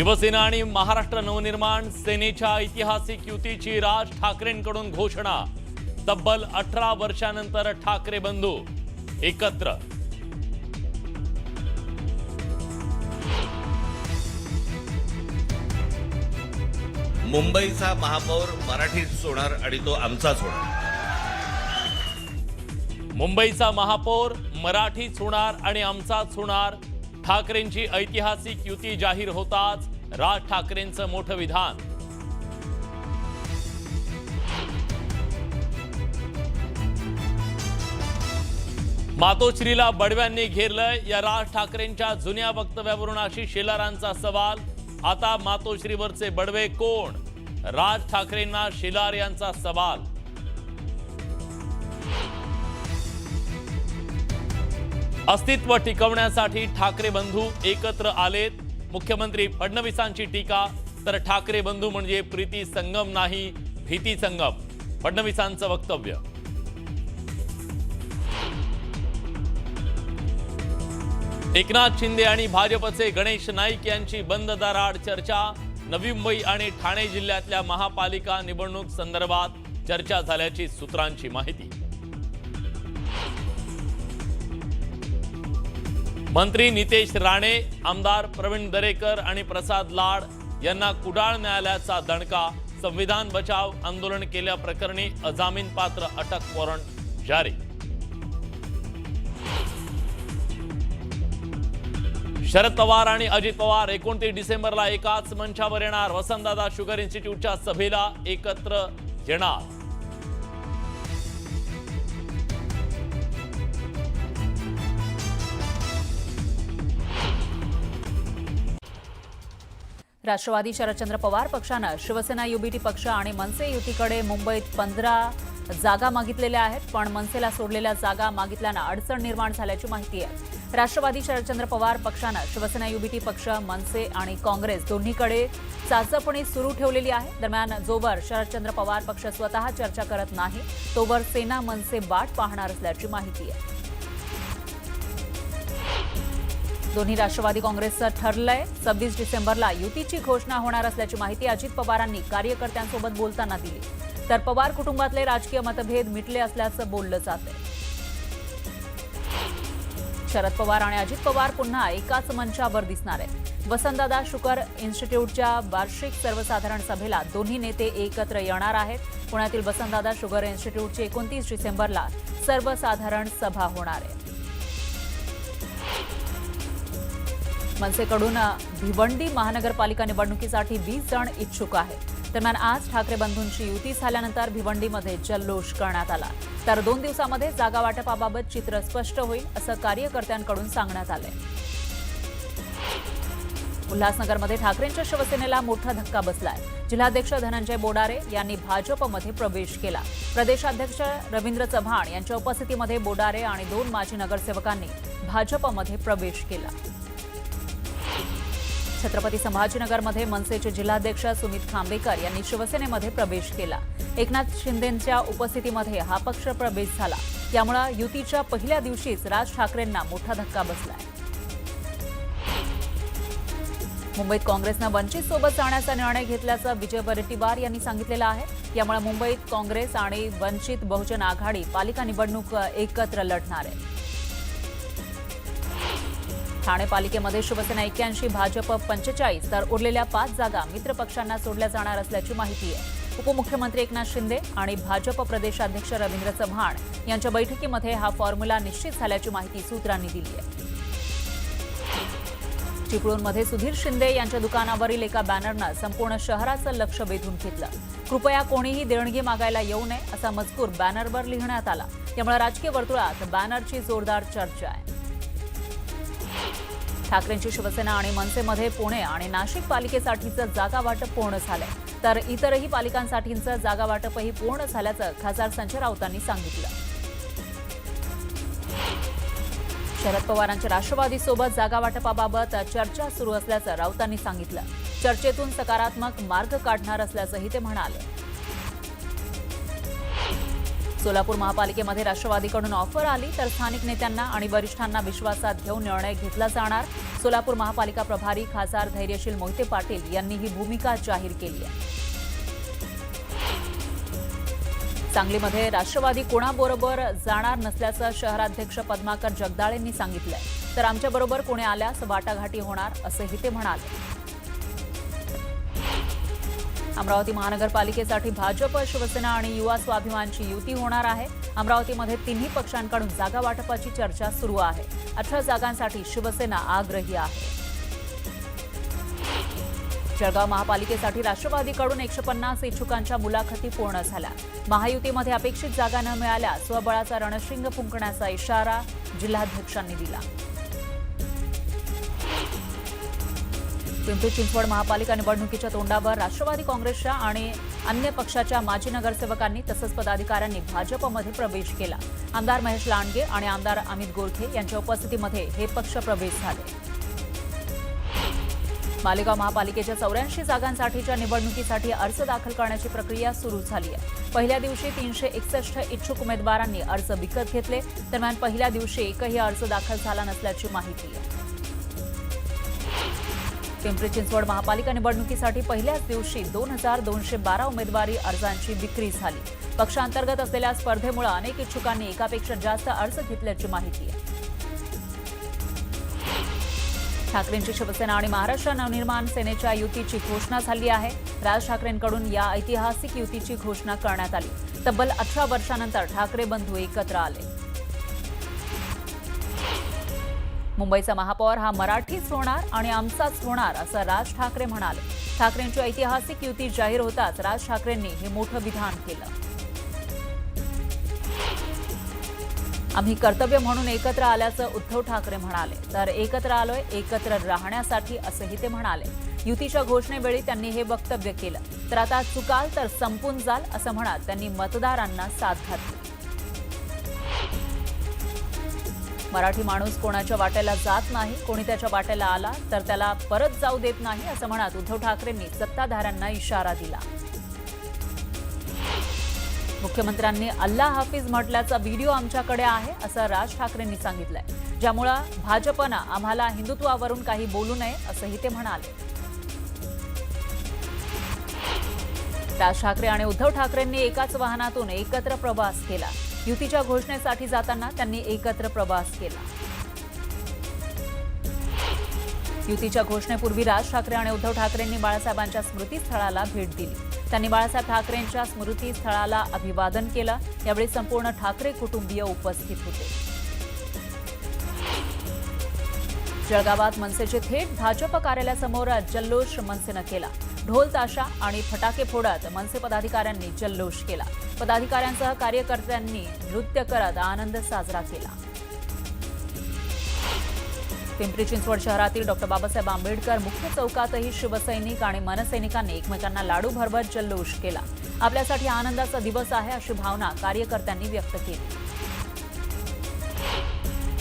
शिवसेना आणि महाराष्ट्र नवनिर्माण सेनेच्या ऐतिहासिक युतीची राज ठाकरेंकडून घोषणा. तब्बल अठरा वर्षानंतर ठाकरे बंधू एकत्र. मुंबईचा महापौर मराठीच होणार आणि तो आमचाच होणार मुंबईचा महापौर मराठीच होणार आणि आमचाच होणार ठाकरेंची ऐतिहासिक युती जाहीर होताच राज ठाकरेंचं मोठं विधान. मातोश्रीला बडव्यांनी घेरलंय. या राज ठाकरेंच्या जुन्या वक्तव्यावरून आशिष शेलारांचा सवाल आता मातोश्रीवरचे बडवे कोण? राज ठाकरेंना शेलार यांचा सवाल. अस्तित्व टिकवण्यासाठी ठाकरे बंधू एकत्र आलेत. मुख्यमंत्री फडणवीसांची टीका तर ठाकरे बंधू म्हणजे प्रीती संगम नाही भीती संगम. फडणवीसांचं वक्तव्य. एकनाथ शिंदे आणि भाजपचे गणेश नाईक यांची बंद दाराआड चर्चा. नवी मुंबई आणि ठाणे जिल्ह्यातल्या महापालिका निवडणूक संदर्भात चर्चा झाल्याची सूत्रांची माहिती. मंत्री नितेश राणे आमदार प्रवीण दरेकर आणि प्रसाद लाड यांना कुडाळ न्यायालयाचा दणका संविधान बचाव आंदोलन केल्याप्रकरणी अजामीन पात्र अटक वॉरंट जारी. शरद पवार आणि अजित पवार एकोणतीस डिसेंबरला एकाच मंचावर येणार. वसंतदादा शुगर इन्स्टिट्यूटच्या सभेला एकत्र येणार. राष्ट्रवादी शरदचंद्र पवार पक्षानं शिवसेना युबीटी पक्ष आणि मनसे युतीकडे मुंबईत पंधरा जागा मागितलेल्या आहेत पण मनसेला सोडलेल्या जागा मागितल्यानं अडचण निर्माण झाल्याची माहिती आहे. राष्ट्रवादी शरदचंद्र पवार पक्षानं शिवसेना युबीटी पक्ष मनसे आणि काँग्रेस दोन्हीकडे चाचपणी सुरू ठेवलेली आहे. दरम्यान जोवर शरदचंद्र पवार पक्ष स्वतः चर्चा करत नाही तोवर सेना मनसे वाट पाहणार असल्याची माहिती आहे. दोन्ही राष्ट्रवादी काँग्रेसचं ठरलंय. सव्वीस डिसेंबरला युतीची घोषणा होणार असल्याची माहिती अजित पवारांनी कार्यकर्त्यांसोबत बोलताना दिली. तर पवार कुटुंबातले राजकीय मतभेद मिटले असल्याचं बोललं जातंय शरद पवार आणि अजित पवार पुन्हा एकाच मंचावर दिसणार आहेत. वसंतदादा शुकर इन्स्टिट्यूटच्या वार्षिक सर्वसाधारण सभेला दोन्ही नेते एकत्र येणार आहेत. पुण्यातील वसंतदादा शुगर इन्स्टिट्यूटची एकोणतीस डिसेंबरला सर्वसाधारण सभा होणार आहे. मनसेकडून भिवंडी महानगरपालिका निवडणुकीसाठी वीस जण इच्छुक आहेत. दरम्यान आज ठाकरे बंधूंची युती झाल्यानंतर भिवंडीमध्ये जल्लोष करण्यात आला. तर दोन दिवसामध्ये जागा वाटपाबाबत चित्र स्पष्ट होईल असं कार्यकर्त्यांकडून सांगण्यात आलंय. उल्हासनगरमध्ये ठाकरेंच्या शिवसेनेला मोठा धक्का बसलाय. जिल्हाध्यक्ष धनंजय बोडारे यांनी भाजपमध्ये प्रवेश केला. प्रदेशाध्यक्ष रवींद्र चव्हाण यांच्या उपस्थितीमध्ये बोडारे आणि दोन माजी नगरसेवकांनी भाजपमध्ये प्रवेश केला. छत्रपती संभाजीनगरमध्ये मनसेचे जिल्हाध्यक्ष सुमित खांबेकर यांनी शिवसेनेमध्ये प्रवेश केला. एकनाथ शिंदेंच्या उपस्थितीमध्ये हा पक्ष प्रवेश झाला. यामुळे युतीच्या पहिल्या दिवशीच राज ठाकरेंना मोठा धक्का बसलाय. मुंबईत काँग्रेसनं वंचित सोबत जाण्याचा निर्णय घेतल्याचं विजय वडेट्टीवार यांनी सांगितलेलं आहे. यामुळे मुंबईत काँग्रेस आणि वंचित बहुजन आघाडी पालिका निवडणूक एकत्र लढणार आहे. ठाणे पालिकेमध्ये शिवसेना एक्क्याऐंशी भाजप पंचेचाळीस तर उरलेल्या पाच जागा मित्रपक्षांना सोडल्या जाणार असल्याची माहिती आहे. उपमुख्यमंत्री एकनाथ शिंदे आणि भाजप प्रदेशाध्यक्ष रवींद्र चव्हाण यांच्या बैठकीमध्ये हा फॉर्म्युला निश्चित झाल्याची माहिती सूत्रांनी दिली आहे. चिपळूणमध्ये सुधीर शिंदे यांच्या दुकानावरील एका बॅनरनं संपूर्ण शहराचं लक्ष वेधून घेतलं. कृपया कोणीही देणगी मागायला येऊ नये असा मजकूर बॅनरवर लिहिण्यात आला. त्यामुळे राजकीय वर्तुळात बॅनरची जोरदार चर्चा आहे. ठाकरेंची शिवसेना आणि मनसेमध्ये पुणे आणि नाशिक पालिकेसाठीचं जागा वाटप पूर्ण झालंय. तर इतरही पालिकांसाठीचं जागा वाटपही पूर्ण झाल्याचं खासदार संजय राऊतांनी सांगितलं. शरद पवारांच्या राष्ट्रवादीसोबत जागा वाटपाबाबत चर्चा सुरू असल्याचं राऊतांनी सांगितलं. चर्चेतून सकारात्मक मार्ग काढणार असल्याचंही ते म्हणाले. सोलापूर महापालिकेमध्ये राष्ट्रवादीकडून ऑफर आली तर स्थानिक नेत्यांना आणि वरिष्ठांना विश्वासात घेऊन निर्णय घेतला जाणार. सोलापूर महापालिका प्रभारी खासदार धैर्यशील मोहिते पाटील यांनी ही भूमिका जाहीर केली आहे. सांगलीमध्ये राष्ट्रवादी कोणाबरोबर जाणार नसल्याचं शहराध्यक्ष पद्माकर जगदाळेंनी सांगितलंय. तर आमच्याबरोबर कोणी आल्यास वाटाघाटी होणार असंही ते म्हणाले. अमरावती महानगरपालिकेसाठी भाजप शिवसेना आणि युवा स्वाभिमानची युती होणार आहे. अमरावतीमध्ये तिन्ही पक्षांकडून जागा वाटपाची चर्चा सुरू आहे. अठरा जागांसाठी शिवसेना आग्रही आहे. जळगाव महापालिकेसाठी राष्ट्रवादीकडून एकशे पन्नास इच्छुकांच्या मुलाखती पूर्ण झाल्या. महायुतीमध्ये अपेक्षित जागा न मिळाल्या स्वबळाचा रणशिंग फुंकण्याचा इशारा जिल्हाध्यक्षांनी दिला. पिंपरी चिंचवड महापालिका निवडणुकीच्या तोंडावर राष्ट्रवादी काँग्रेसच्या आणि अन्य पक्षाच्या माजी नगरसेवकांनी तसंच पदाधिकाऱ्यांनी भाजपमध्ये प्रवेश केला. आमदार महेश लांडगे आणि आमदार अमित गोरखे यांच्या उपस्थितीमध्ये हे पक्ष प्रवेश झाले. मालेगाव महापालिकेच्या चौऱ्याऐंशी जागांसाठीच्या निवडणुकीसाठी अर्ज दाखल करण्याची प्रक्रिया सुरू झाली आहे. पहिल्या दिवशी तीनशे एकसष्ट इच्छुक उमेदवारांनी अर्ज विकत घेतले. दरम्यान पहिल्या दिवशी एकही अर्ज दाखल झाला नसल्याची माहिती आहे. पिंपरी चिंचवड महापालिका निवडणुकीसाठी पहिल्याच दिवशी दोन हजार दोनशे बारा उमेदवारी अर्जांची विक्री झाली. पक्षांतर्गत असलेल्या स्पर्धेमुळे अनेक इच्छुकांनी एकापेक्षा जास्त अर्ज घेतल्याची माहिती आहे. ठाकरेंची शिवसेना आणि महाराष्ट्र नवनिर्माण सेनेच्या युतीची घोषणा झाली आहे. राज ठाकरेंकडून या ऐतिहासिक युतीची घोषणा करण्यात आली. तब्बल अठरा वर्षानंतर ठाकरे बंधू एकत्र आले. मुंबईचा महापौर हा मराठीच होणार आणि आमचाच होणार असं राज ठाकरे म्हणाले. ठाकरेंची ऐतिहासिक युती जाहीर होताच राज ठाकरेंनी हे मोठं विधान केलं. आम्ही कर्तव्य म्हणून एकत्र आल्याचं उद्धव ठाकरे म्हणाले. तर एकत्र आलोय एकत्र राहण्यासाठी असंही ते म्हणाले. युतीच्या घोषणेवेळी त्यांनी हे वक्तव्य केलं. तर आता चुकाल तर संपून जाल असं म्हणत त्यांनी मतदारांना साथ घातली. मराठी माणूस कोणाच्या वाट्याला जात नाही कोणी त्याच्या वाट्याला आला तर त्याला परत जाऊ देत नाही असं म्हणत उद्धव ठाकरेंनी सत्ताधाऱ्यांना इशारा दिला. मुख्यमंत्र्यांनी अल्ला हाफिज म्हटल्याचा व्हिडिओ आमच्याकडे आहे असं राज ठाकरेंनी सांगितलंय. ज्यामुळं भाजपनं आम्हाला हिंदुत्वावरून काही बोलू नये असंही ते म्हणाले. राज ठाकरे आणि उद्धव ठाकरेंनी एकाच वाहनातून एकत्र प्रवास केला. युतीच्या घोषणेसाठी जाताना त्यांनी एकत्र प्रवास केला. युतीच्या घोषणेपूर्वी राज ठाकरे आणि उद्धव ठाकरेंनी बाळासाहेबांच्या स्मृतीस्थळाला भेट दिली. त्यांनी बाळासाहेब ठाकरेंच्या स्मृतीस्थळाला अभिवादन केलं. यावेळी संपूर्ण ठाकरे कुटुंबीय उपस्थित होते. जळगावात मनसेचे थेट भाजप कार्यालयासमोर जल्लोष मनसेनं केला. ढोल ताशा आणि फटाके फोडत मनसे पदाधिकाऱ्यांनी जल्लोष केला. पदाधिकाऱ्यांसह कार्यकर्त्यांनी नृत्य करत आनंद साजरा केला. पिंपरी चिंचवड शहरातील डॉक्टर बाबासाहेब आंबेडकर मुख्य चौकातही शिवसैनिक आणि मनसैनिकांनी एकमेकांना लाडू भरभर जल्लोष केला. आपल्यासाठी आनंदाचा दिवस आहे अशी भावना कार्यकर्त्यांनी व्यक्त केली.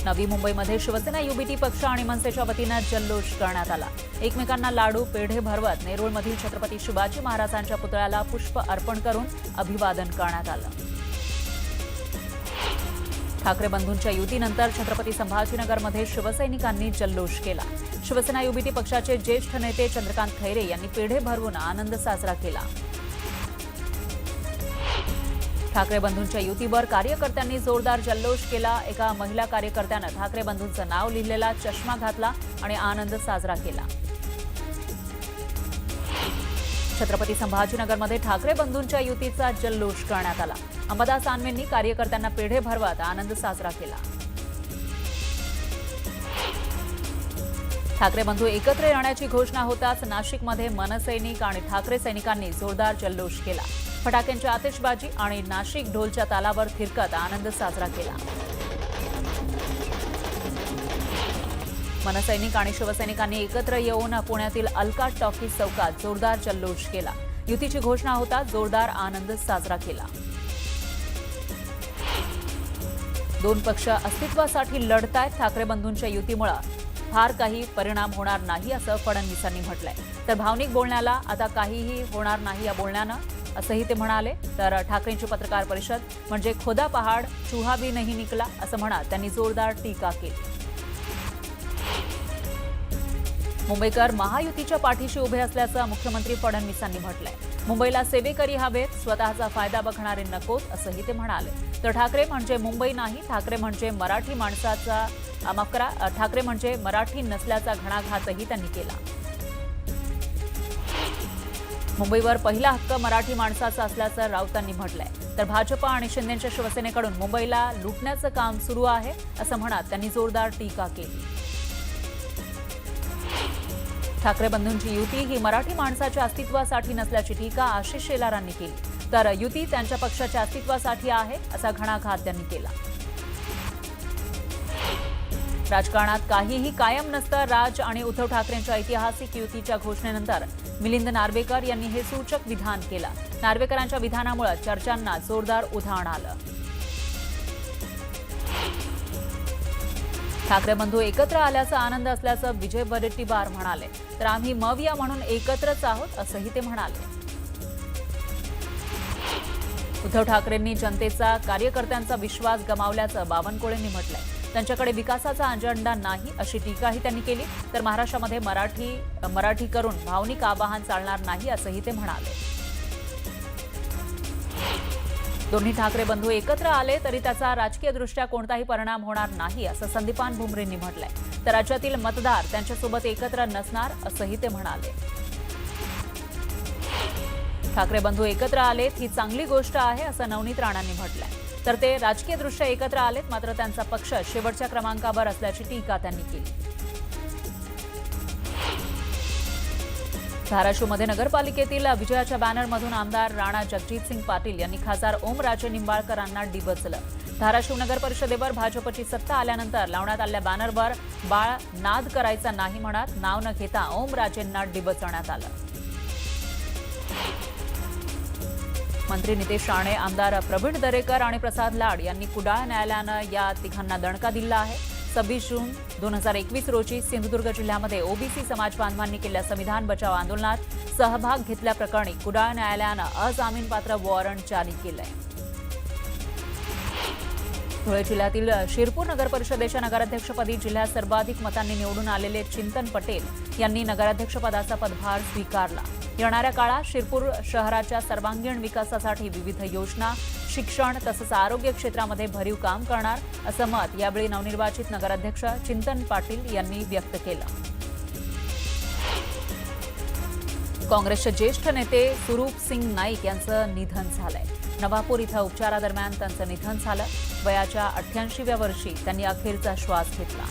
नवी मुंबईमध्ये शिवसेना युबीटी पक्ष आणि मनसेच्या वतीनं जल्लोष करण्यात आला. एकमेकांना लाडू पेढे भरवत नेरूळमधील छत्रपती शिवाजी महाराजांच्या पुतळ्याला पुष्प अर्पण करून अभिवादन करण्यात आलं. ठाकरे बंधूंच्या युतीनंतर छत्रपती संभाजीनगरमध्ये शिवसैनिकांनी जल्लोष केला. शिवसेना युबीटी पक्षाचे ज्येष्ठ नेते चंद्रकांत खैरे यांनी पेढे भरवून आनंद साजरा केला. ठाकरे बंधूंच्या युतीवर कार्यकर्त्यांनी जोरदार जल्लोष केला. एका महिला कार्यकर्त्यानं ठाकरे बंधूंचं नाव लिहिलेला चष्मा घातला आणि आनंद साजरा केला. छत्रपती संभाजीनगरमध्ये ठाकरे बंधूंच्या युतीचा जल्लोष करण्यात आला. अंबादास आनवेंनी कार्यकर्त्यांना पेढे भरवत आनंद साजरा केला. ठाकरे बंधू एकत्र येण्याची घोषणा होताच नाशिकमध्ये मनसैनिक आणि ठाकरे सैनिकांनी जोरदार जल्लोष केला. फटाक्यांची आतिषबाजी आणि नाशिक ढोलच्या तालावर फिरकत आनंद साजरा केला. मनसैनिक आणि शिवसैनिकांनी एकत्र येऊन पुण्यातील अलका टॉकीज चौकात जोरदार जल्लोष केला. युतीची घोषणा होता जोरदार आनंद साजरा केला. दोन पक्ष अस्तित्वासाठी लढतायत ठाकरे बंधूंच्या युतीमुळे. फार काही परिणाम होणार नाही असं फडणवीसांनी म्हटलंय. तर भावनिक बोलण्याला आता काहीही होणार नाही या बोलण्यानं. असंही ते म्हणाले. तर ठाकरेंची पत्रकार परिषद म्हणजे खोदा पहाड चुहा बी नाही निकला असं म्हणा त्यांनी जोरदार टीका केली. मुंबईकर महायुतीच्या पाठीशी उभे असल्याचं मुख्यमंत्री फडणवीसांनी म्हटलंय. मुंबईला सेवेकरी हवेत स्वतःचा फायदा बघणारे नकोत असंही ते म्हणाले. तर ठाकरे म्हणजे मुंबई नाही ठाकरे म्हणजे मराठी माणसाचा माफ करा ठाकरे म्हणजे मराठी नसल्याचा घणाघातही त्यांनी केला. मुंबईवर पहिला हक्क मराठी माणसाचा असल्याचं राऊतांनी म्हटलंय. तर भाजपा आणि शिंदेच्या शिवसेनेकडून मुंबईला लुटण्याचं काम सुरू आहे असं म्हणत त्यांनी जोरदार टीका केली. ठाकरे बंधूंची युती ही मराठी माणसाच्या अस्तित्वासाठी नसल्याची टीका आशिष शेलारांनी केली. तर युती त्यांच्या पक्षाच्या अस्तित्वासाठी आहे असा घणाघात त्यांनी केला. राजकारणात काहीही कायम नसतं राज आणि उद्धव ठाकरेंच्या ऐतिहासिक युतीच्या घोषणेनंतर मिलिंद नार्वेकर यांनी हे सूचक विधान केलं. नार्वेकरांच्या विधानामुळे चर्चांना जोरदार उधाण आलं. ठाकरे बंधू एकत्र आल्याचा आनंद असल्याचं विजय वडेट्टीवार म्हणाले तर आम्ही मविया म्हणून एकत्रच आहोत असंही ते म्हणाले. उद्धव ठाकरेंनी जनतेचा कार्यकर्त्यांचा विश्वास गमावल्याचं बावनकुळेंनी म्हटलंय. त्यांच्याकडे विकासाचा अजेंडा नाही अशी टीकाही त्यांनी केली. तर महाराष्ट्रामध्ये मराठी मराठी करून भावनिक आवाहन चालणार नाही असंही ते म्हणाले. दोन्ही ठाकरे बंधू एकत्र आले तरी त्याचा राजकीयदृष्ट्या कोणताही परिणाम होणार नाही असं संदीपान भुमरेंनी म्हटलंय. तर राज्यातील मतदार त्यांच्यासोबत एकत्र नसणार असंही ते म्हणाले. ठाकरे बंधू एकत्र आलेत ही चांगली गोष्ट आहे असं नवनीत राणांनी म्हटलंय. तर ते राजकीयदृष्ट्या एकत्र आलेत मात्र त्यांचा पक्ष शेवटच्या क्रमांकावर असल्याची टीका त्यांनी केली. धाराशिवमध्ये नगरपालिकेतील विजयाच्या बॅनरमधून आमदार राणा जगजितसिंग पाटील यांनी खासदार ओमराजे निंबाळकरांना डिबचलं. धाराशिव नगर परिषदेवर भाजपची सत्ता आल्यानंतर लावण्यात आलेल्या बॅनरवर बाळ नाद करायचा नाही म्हणत नाव न घेता ओमराजेंना डिबचण्यात आलं. मंत्री नितेश राणे आमदार प्रवीण दरेकर आणि प्रसाद लाड यांनी कुडाळ न्यायालयानं या तिघांना दणका दिला आहे. सव्वीस जून दोन हजार एकवीस रोजी सिंधुदुर्ग जिल्ह्यामध्ये ओबीसी समाज बांधवांनी केलेल्या संविधान बचाव आंदोलनात सहभाग घेतल्याप्रकरणी कुडाळ न्यायालयानं अजामीनपात्र वॉरंट जारी केलंय. धुळे जिल्ह्यातील शिरपूर नगर परिषदेच्या नगराध्यक्षपदी जिल्ह्यात सर्वाधिक मतांनी निवडून आलेले चिंतन पटेल यांनी नगराध्यक्षपदाचा पदभार स्वीकारला. येणाऱ्या काळात शिरपूर शहराच्या सर्वांगीण विकासासाठी विविध योजना शिक्षण तसंच आरोग्य क्षेत्रामध्ये भरीव काम करणार असं मत यावेळी नवनिर्वाचित नगराध्यक्ष चिंतन पाटील यांनी व्यक्त केलं. काँग्रेसचे ज्येष्ठ नेते सुरूप सिंग नाईक यांचं निधन झालंय. नवापूर इथं उपचारादरम्यान त्यांचं निधन झालं. वयाच्या अठ्ठ्याऐंशीव्या वर्षी त्यांनी अखेरचा श्वास घेतला.